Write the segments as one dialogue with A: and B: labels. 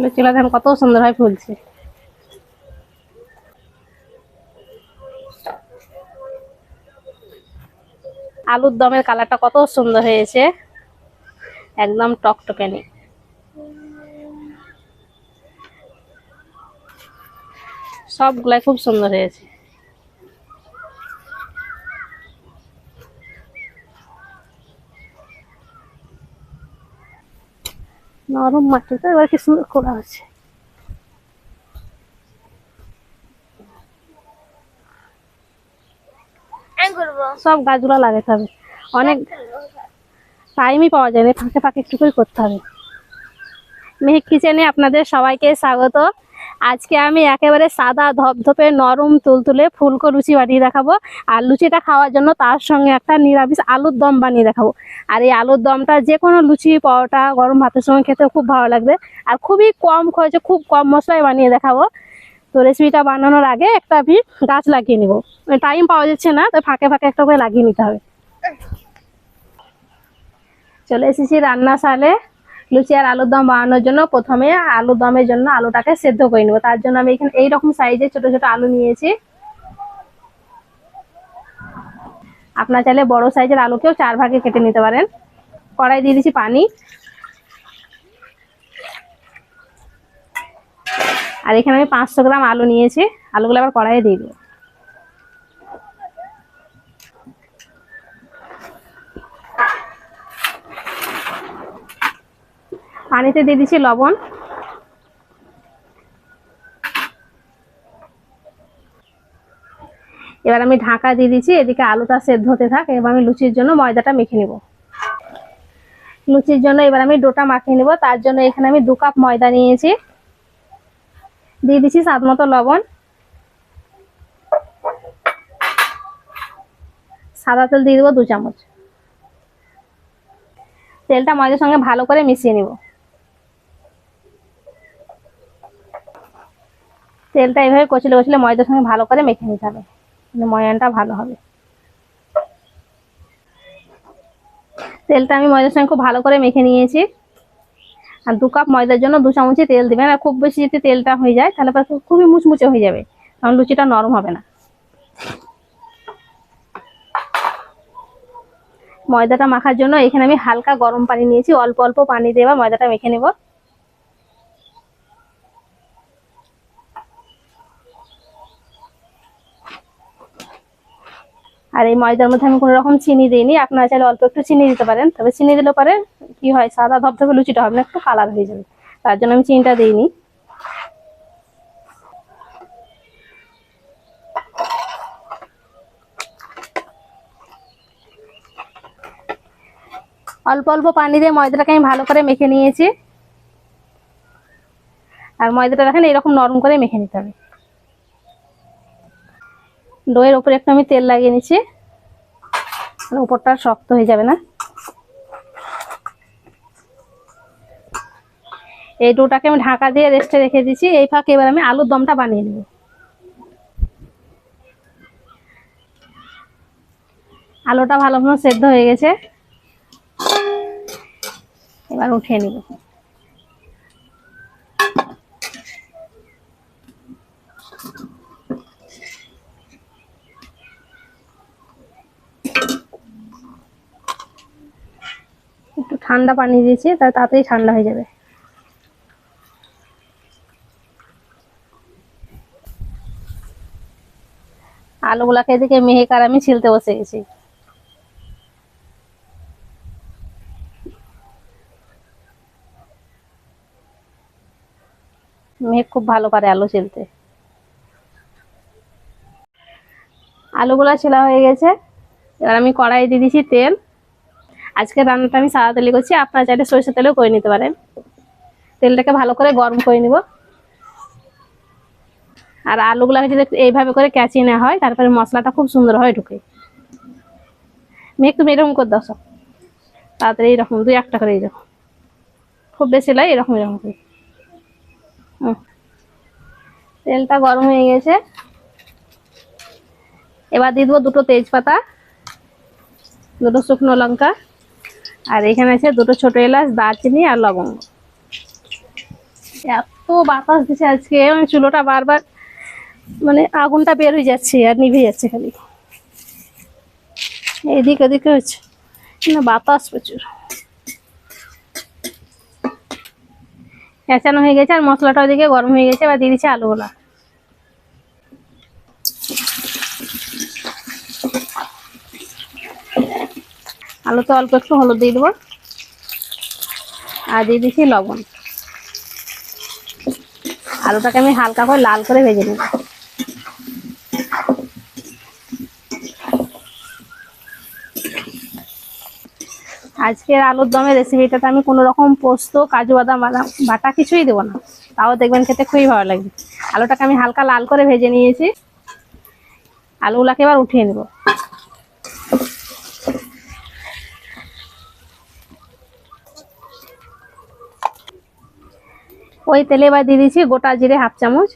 A: লুচিলা ধান কত সুন্দর ভাবে ফুলছে। আলুর দমের কালারটা কত সুন্দর হয়েছে। একদম টকটকেনি সবগুলাই খুব সুন্দর হয়েছে। নরম মাটিটা এবার কি সুন্দর করা
B: করব।
A: সব গাছগুলো লাগাতে হবে। অনেক টাইমই পাওয়া যায় না ফাঁকে ফাঁকে একটু করে করতে হবে। মেহেক কিচেনে আপনাদের সবাইকে স্বাগত। আজকে আমি একেবারে সাদা ধপধপে নরম তুলতুলে ফুলকো লুচি বানিয়ে দেখাবো। আর লুচিটা খাওয়ার জন্য তার সঙ্গে একটা নিরামিষ আলুর দম বানিয়ে দেখাবো। আর এই আলুর দমটা যে কোনো লুচি, পরোটা, গরম ভাতের সঙ্গে খেতে খুব ভালো লাগবে। আর খুবই কম খরচে খুব কম মশলায় বানিয়ে দেখাবো। তো রেসিপিটা বানানোর আগে একটা আমি গাছ লাগিয়ে নিব। টাইম পাওয়া যাচ্ছে না তো ফাঁকে ফাঁকে একটা করে লাগিয়ে নিতে হবে। চলে এসেছি রান্না সালে লুচি আর আলুর দম বানানোর জন্য প্রথমে আলুর দমের জন্য আলুটাকে সেদ্ধ করে নেব। তার জন্য আমি এখানে এইরকম সাইজে ছোট ছোট আলু নিয়েছি। আপনার চাইলে বড় সাইজের আলুকেও চার ভাগে কেটে নিতে পারেন। কড়াই দিয়ে দিচ্ছি পানি। আর এখানে আমি পাঁচশো গ্রাম আলু নিয়েছি। আলুগুলো আবার কড়াইয়ে দিয়ে দেবো। পানিতে দিয়ে দিচ্ছি লবণ। এবার আমি ঢাকা দিয়ে দিচ্ছি, এদিকে আলুটা সেদ্ধ হতে থাক। এবার আমি লুচির জন্য ময়দাটা মেখে নিব। লুচির জন্য এবার আমি ডোটা মাখিয়ে নেব। তার জন্য এখানে আমি দু কাপ ময়দা নিয়েছি। দিয়ে দিচ্ছি স্বাদ মতো লবণ। সাদা তেল দিয়ে দেবো দু চামচ। তেলটা ময়দার সঙ্গে ভালো করে মিশিয়ে নিব। তেলটা এইভাবে কচলে কচলে ময়দার সঙ্গে ভালো করে মেখে নিতে হবে। মানে ময়ানটা ভালো হবে। তেলটা আমি ময়দার সঙ্গে খুব ভালো করে মেখে নিয়েছি। আর দু কাপ ময়দার জন্য দু চামচই তেল দেবেন। আর খুব বেশি যদি তেলটা হয়ে যায়, তাহলে খুবই মুচমুচে হয়ে যাবে। কারণ লুচিটা নরম হবে না। ময়দাটা মাখার জন্য এখানে আমি হালকা গরম পানি নিয়েছি। অল্প অল্প পানি দিয়ে ময়দাটা মেখে নেব। আর এই ময়দার মধ্যে আমি কোনো রকম চিনি দিইনি। আপনারা চাইলে অল্প একটু চিনি দিতে পারেন। তবে চিনি দিলে পরে কি হয়, সাদা ধপধপে লুচিটা হবে না, একটু কালার হয়ে যাবে। তার জন্য আমি চিনিটা দিইনি। অল্প অল্প পানি দিয়ে ময়দাটাকে আমি ভালো করে মেখে নিয়েছি। আর ময়দাটা দেখেন এরকম নরম করে মেখে নিতে হবে। দইয়ের উপরে একটু আমি তেল লাগিয়ে নিচ্ছি। আর উপরটা শক্ত হয়ে যাবে না। এই ডোটাকে আমি ঢাকা দিয়ে রেস্টে রেখে দিচ্ছি। এই ফাঁকে এবার আমি আলুর দমটা বানিয়ে নেব। আলুটা ভালো মতো সেদ্ধ হয়ে গেছে। এবার উঠিয়ে নিব। ঠান্ডা পানি দিয়েছি, তা তাড়াতাড়ি ঠান্ডা হয়ে যাবে। আলুগুলাকে এদিকে মেহেক আর আমি ছিলতে বসে গেছি। মেহেক খুব ভালো পারে আলু ছিলতে। আলুগুলা ছেলা হয়ে গেছে, এবার আমি কড়াই দিয়ে দিয়েছি তেল। আজকে রান্নাটা আমি সাদা তেলে করছি, আপনারা চাইলে সরষের তেলেও করে নিতে পারেন। তেলটাকে ভালো করে গরম করে নিব। আর আলুগুলাকে যদি এইভাবে করে ক্যাচিয়ে নেওয়া হয়, তারপরে মশলাটা খুব সুন্দর হয় ঢুকে। মেয়ে তুমি এরকম করে দাও, সব। তাড়াতাড়ি এরকম, দুই একটা করে এরকম। খুব বেশি লাই এরকম এরকম করে। তেলটা গরম হয়ে গেছে। এবার দিয়ে দেবো দুটো তেজপাতা, দুটো শুকনো লঙ্কা। আর এখানে আছে দুটো ছোট এলাচ, দারচিনি আর লবঙ্গ। এত বাতাস দিচ্ছে আজকে মানে চুলোটা বারবার মানে আগুনটা বের হয়ে যাচ্ছে আর নিভে যাচ্ছে খালি। এদিক ওদিকে হচ্ছে না বাতাস প্রচুর। পেঁচানো হয়ে গেছে আর মশলাটা ওদিকে গরম হয়ে গেছে, এবার দিয়ে দিচ্ছে আলুগুলা। আলুতে অল্প একটু হলুদ দিয়ে দেবো। আর দিয়ে দিচ্ছি লবণ। আলুটাকে আমি হালকা করে লাল করে ভেজে নেব। আজকের আলুর দমের রেসিপিটাতে আমি কোনো রকম পোস্ত, কাজু বাদাম বাদাম, বাটা কিছুই দেবো না। তাও দেখবেন খেতে খুবই ভালো লাগবে। আলুটাকে আমি হালকা লাল করে ভেজে নিয়েছি। আলুগুলাকে এবার উঠিয়ে নেব। ওই তেলে এবার দিয়ে দিচ্ছি গোটা জিরে হাফ চামচ।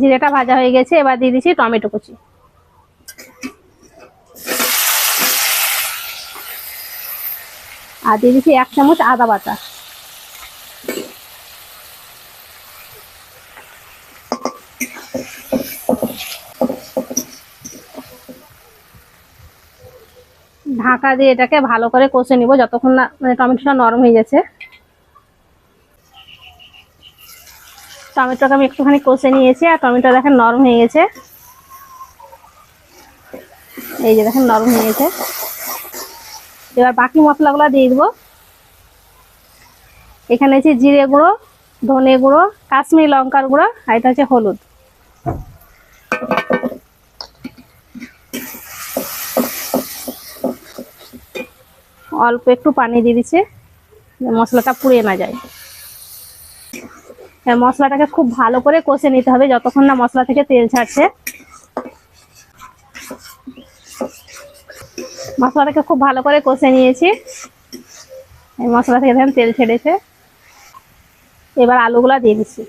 A: জিরেটা ভাজা হয়ে গেছে, এবার দিয়ে দিচ্ছি টমেটো কুচি। আর দিয়ে দিচ্ছি এক চামচ আদা বাটা। ঢাকা দিয়ে এটাকে ভালো করে কষে নিব যতক্ষণ না মানে টমেটোটা নরম হয়ে গেছে। টমেটোকে আমি একটুখানি কষে নিয়েছি আর টমেটো দেখেন নরম হয়ে গেছে। এই যে দেখেন নরম হয়ে গেছে। এবার বাকি মশলাগুলো দিয়ে দেবো। এখানে আছে জিরে গুঁড়ো, ধনে গুঁড়ো, কাশ্মীরি লঙ্কার গুঁড়ো আর এটা হচ্ছে হলুদ। অল্প একটু পানি দিয়ে দিচ্ছে মশলাটা পুড়িয়ে না যায়। মশলাটাকে খুব ভালো করে কষে নিতে হবে, যতক্ষণ না মশলা থেকে তেল ছাড়ছে। মশলাটাকে খুব ভালো করে কষে নিয়েছি। এই মশলা থেকে তেল ছেড়েছে। এবার আলুগুলা দিয়ে দিচ্ছি।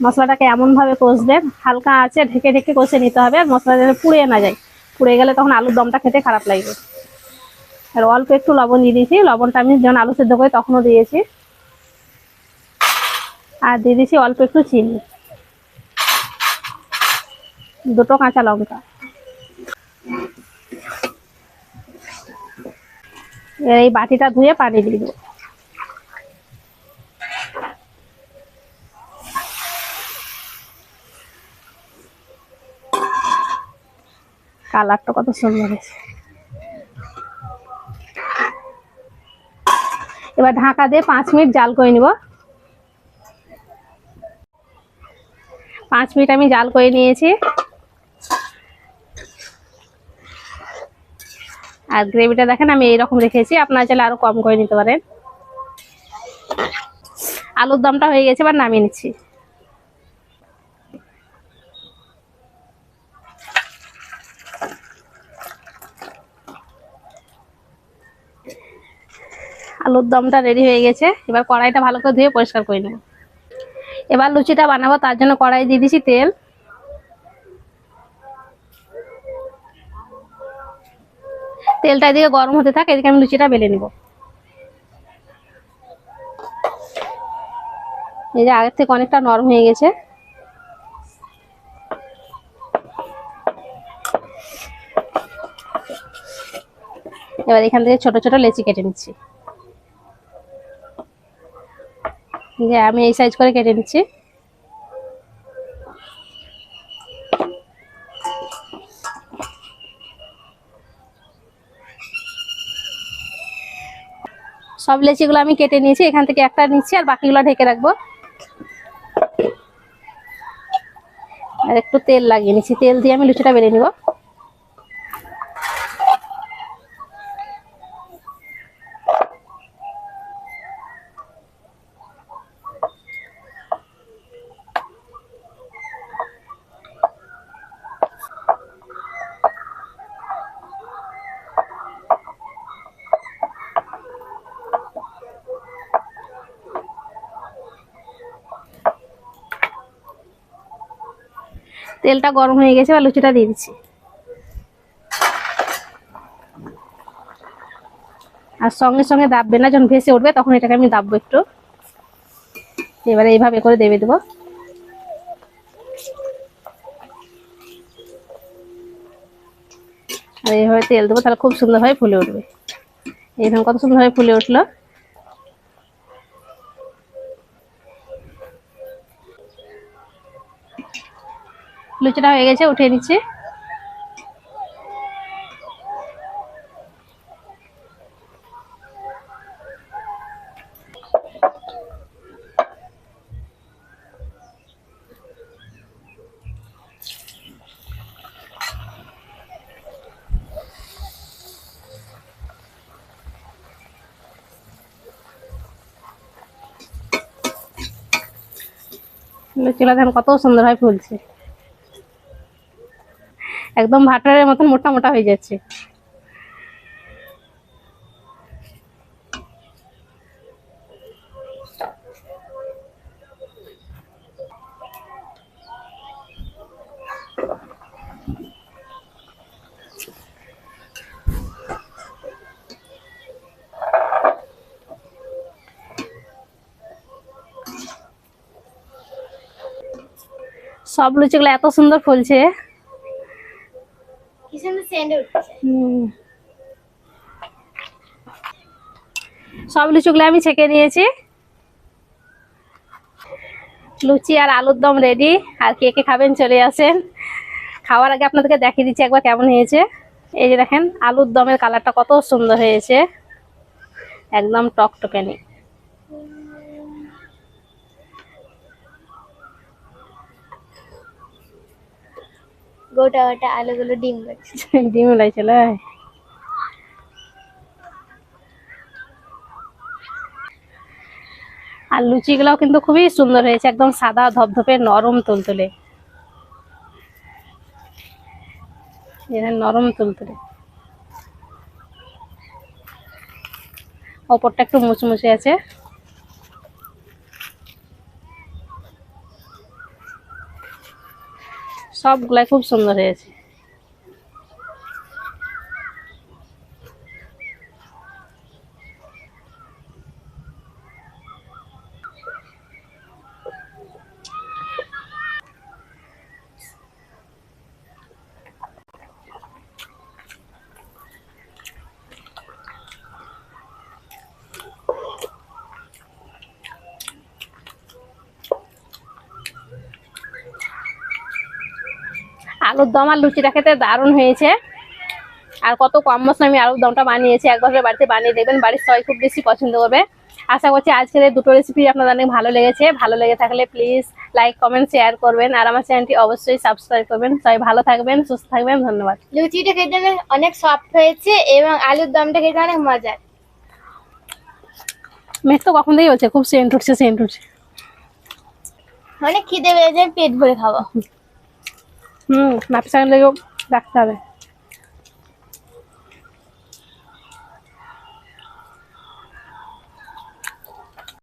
A: মশলাটাকে এমন ভাবে কষবেন হালকা আছে ঢেকে ঢেকে কষে নিতে হবে, আর মশলা যেন পুড়ে না যায়। পুড়ে গেলে তখন আলুর দমটা খেতে খারাপ লাগবে। আর অল্প একটু লবণ দিয়ে দিয়েছি। লবণটা আমি যখন আলু সেদ্ধ করি তখনও দিয়েছি। আর দিয়ে দিয়েছি অল্প একটু চিনি। দুটো কাঁচা লঙ্কা। এই বাটিটা ধুয়ে পানি দিয়ে দেবো। কালারটা কত সুন্দর হয়েছে। এবার ঢাকা দিয়ে পাঁচ মিনিট জাল করে নিব। পাঁচ মিনিট আমি জাল করে নিয়েছি। আর গ্রেভিটা দেখেন আমি এইরকম রেখেছি, আপনারা চাইলে আরও কম করে নিতে পারেন। আলুর দমটা হয়ে গেছে, এবার নামিয়ে নিচ্ছি। আলুর দমটা রেডি হয়ে গেছে। এবার কড়াইটা ভালো করে ধুয়ে পরিষ্কার করে নেব। এবার লুচিটা বানাবো, তার জন্য কড়াই দিয়ে দিছি তেল। তেলটা এদিকে গরম হতে থাকে, এদিকে আমি লুচিটা বেলে নিব। এই যে আগের থেকে অনেকটা নরম হয়ে গেছে। এবার এখান থেকে ছোট ছোট লেচি কেটে নিচ্ছি। যে আমি এই সাইজ করে কেটে নিচ্ছি। সব লেচিগুলো আমি কেটে নিয়েছি, এখান থেকে একটা নিচ্ছি আর বাকিগুলো ঢেকে রাখব। আর একটু তেল লাগিয়ে নিচ্ছি, তেল দিয়ে আমি লুচিটা বেড়ে নিব। তেলটা গরম হয়ে গেছে বা লুচিটা দিয়ে দিচ্ছি। আর সঙ্গে সঙ্গে দাববে না, যখন ভেসে উঠবে তখন এটাকে আমি দাববো একটু। এবারে এইভাবে করে দেবে দেবো। আর এইভাবে তেল দেবো, তাহলে খুব সুন্দরভাবে ফুলে উঠবে। এইরকম কত সুন্দরভাবে ফুলে উঠল। লুচিটা হয়ে গেছে উঠিয়ে নিচ্ছি। লুচিগুলো দেখেন কত সুন্দরভাবে ফুলছে। একদম ভাটারের মতন মোটা মোটা হয়ে যাচ্ছে সব লুচিগুলো এত সুন্দর ফুলছে।
B: কি সুন্দর সেন্ড উঠছে।
A: সব লুচিগুলো আমি ছেঁকে নিয়েছি। লুচি আর আলুর দম রেডি আর কে কে খাবেন চলে আসেন। খাওয়ার আগে আপনাদেরকে দেখিয়ে দিচ্ছি একবার কেমন হয়েছে। এই যে দেখেন, আলুর দমের কালারটা কত সুন্দর হয়েছে। একদম টকটকানি
B: গোটা গোটা আলুগুলো ডিম করছে
A: ডিম লাগছিল আর লুচিগুলোও কিন্তু খুবই সুন্দর হয়েছে, একদম সাদা ধপধপে, নরম তুলতুলে। নরম তুলতুলে। ওপরটা একটু মুচমুচে আছে। সবগুলাই খুব সুন্দর হয়েছে। আলুর দম আর লুচিটা খেতে দারুণ হয়েছে। আর কত কম মশলা আমি আলুর দমটা বানিয়েছি একবার করে বাড়িতে বানিয়ে দেখবেন বাড়ির সবাই খুব বেশি পছন্দ করবে। আশা করছি আজকের এই দুটো রেসিপি আপনাদের অনেক ভালো লেগেছে। ভালো লেগে থাকলে প্লিজ লাইক কমেন্ট শেয়ার করবেন। আর আমার চ্যানেলটি অবশ্যই সাবস্ক্রাইব করবেন। সবাই ভালো থাকবেন সুস্থ থাকবেন ধন্যবাদ।
B: লুচিটা খেতে অনেক- সফট হয়েছে এবং আলুর দমটা খেতে অনেক মজার।
A: মেঘ তো কখন থেকেই বলছে? খুব সেন্ট উঠছে সেন্ট উঠছে।
B: অনেক খিদে পেয়েছে পেট ভরে খাব।
A: হুম নাপিস লেগেও রাখতে হবে।